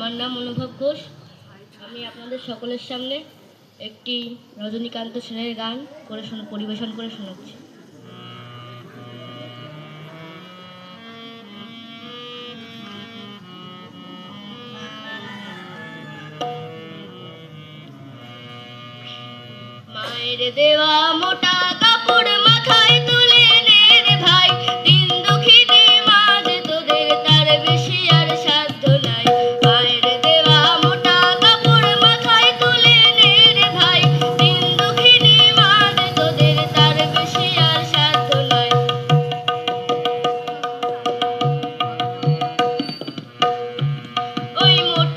আমার নাম অনুভব ঘোষ। আমি আপনাদের সকলের সামনে একটি রজনীকান্ত সেনের গান করে শোনা, পরিবেশন করে শোনাচ্ছি। মায়ের দেওয়া মোটা ওই মোটা